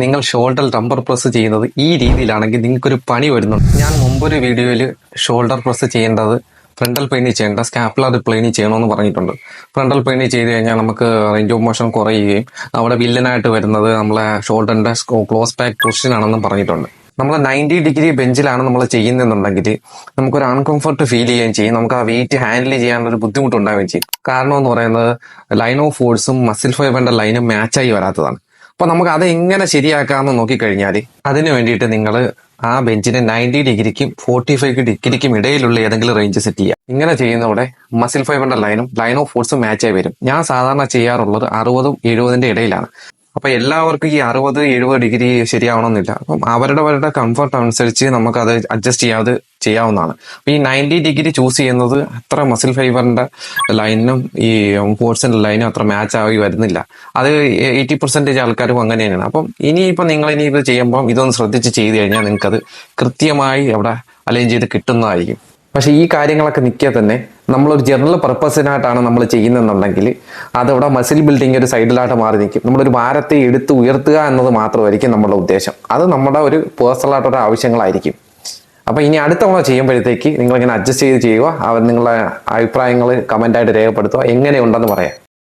നിങ്ങൾ shoulder റംബർ press ചെയ്യുന്നത് ഈ രീതിയിലാണെങ്കിൽ നിങ്ങൾക്കൊരു പണി വരുന്നുണ്ട്. ഞാൻ മുമ്പൊരു വീഡിയോയിൽ ഷോൾഡർ പ്രസ് ചെയ്യേണ്ടത് ഫ്രണ്ടൽ പ്ലെയിനിൽ ചെയ്യേണ്ട സ്കാപ്പുലർ പ്ലെയിനിൽ ചെയ്യണമെന്ന് പറഞ്ഞിട്ടുണ്ട്. ഫ്രണ്ടൽ പ്ലെയിനിൽ ചെയ്ത് കഴിഞ്ഞാൽ നമുക്ക് റേഞ്ച് ഓഫ് മോഷൻ കുറയുകയും അവിടെ വില്ലനായിട്ട് വരുന്നത് നമ്മളെ ഷോൾഡറിന്റെ ക്ലോസ് ബാക്ക് പൊസിഷൻ ആണെന്നും പറഞ്ഞിട്ടുണ്ട്. നമ്മൾ നയന്റി ഡിഗ്രി ബെഞ്ചിലാണ് നമ്മൾ ചെയ്യുന്നതെന്നുണ്ടെങ്കിൽ നമുക്കൊരു അൺകംഫർട്ട് ഫീൽ ചെയ്യുകയും ചെയ്യും. നമുക്ക് ആ വെയിറ്റ് ഹാൻഡിൽ ചെയ്യാനുള്ള ഒരു ബുദ്ധിമുട്ടുണ്ടാവുകയും ചെയ്യും. കാരണം എന്ന് പറയുന്നത് ലൈൻ ഓഫ് ഫോഴ്സും മസിൽ ഫൈബറിന്റെ ലൈനും മാച്ചായി വരാത്തതാണ്. അപ്പൊ നമുക്ക് അത് എങ്ങനെ ശരിയാക്കാമെന്ന് നോക്കിക്കഴിഞ്ഞാൽ അതിന് വേണ്ടിയിട്ട് നിങ്ങൾ ആ ബെഞ്ചിനെ നയന്റി ഡിഗ്രിക്കും ഫോർട്ടി ഫൈവ് ഡിഗ്രിക്കും ഇടയിലുള്ള ഏതെങ്കിലും റേഞ്ച് സെറ്റ് ചെയ്യുക ഇങ്ങനെ ചെയ്യുന്നതോടെ മസിൽ ഫൈബറിന്റെ ലൈനും ലൈൻ ഓഫ് ഫോഴ്സും മാച്ചായി വരും. ഞാൻ സാധാരണ ചെയ്യാറുള്ളത് അറുപതും എഴുപതിന്റെ ഇടയിലാണ്. അപ്പൊ എല്ലാവർക്കും ഈ അറുപത് എഴുപത് ഡിഗ്രി ശരിയാവണമെന്നില്ല. അപ്പം അവരുടെ അവരുടെ കംഫർട്ട് അനുസരിച്ച് നമുക്ക് അത് അഡ്ജസ്റ്റ് ചെയ്യാതെ ചെയ്യാവുന്നതാണ്. അപ്പൊ ഈ നയന്റി ഡിഗ്രി ചൂസ് ചെയ്യുന്നത് അത്ര മസിൽ ഫൈബറിന്റെ ലൈനും ഈ ഫോഴ്സിന്റെ ലൈനും അത്ര മാച്ച് ആയി വരുന്നില്ല. അത് എയ്റ്റി പെർസെന്റേജ് ആൾക്കാരും അങ്ങനെ തന്നെയാണ്. അപ്പം ഇനിയിപ്പോൾ നിങ്ങൾ ഇനി ഇത് ചെയ്യുമ്പോൾ ഇതൊന്ന് ശ്രദ്ധിച്ച് ചെയ്ത് കഴിഞ്ഞാൽ നിങ്ങൾക്കത് കൃത്യമായി അവിടെ അലൈൻ ചെയ്ത് കിട്ടുന്നതായിരിക്കും. പക്ഷെ ഈ കാര്യങ്ങളൊക്കെ നിൽക്കുക തന്നെ നമ്മളൊരു ജനറൽ പർപ്പസിനായിട്ടാണ് നമ്മൾ ചെയ്യുന്നതെന്നുണ്ടെങ്കിൽ അതവിടെ മസിൽ ബിൽഡിംഗ് ഒരു സൈഡിലായിട്ട് മാറി നിൽക്കും. നമ്മളൊരു ഭാരത്തെ എടുത്ത് ഉയർത്തുക എന്നത് മാത്രമായിരിക്കും നമ്മുടെ ഉദ്ദേശം. അത് നമ്മുടെ ഒരു പേഴ്സണലായിട്ടൊരു ആവശ്യങ്ങളായിരിക്കും. അപ്പൊ ഇനി അടുത്ത തവണ ചെയ്യുമ്പോഴത്തേക്ക് നിങ്ങൾ ഇങ്ങനെ അഡ്ജസ്റ്റ് ചെയ്ത് ചെയ്യുക. അവർ നിങ്ങളുടെ അഭിപ്രായങ്ങൾ കമന്റായിട്ട് രേഖപ്പെടുത്തുക. എങ്ങനെയുണ്ടെന്ന് പറയാം.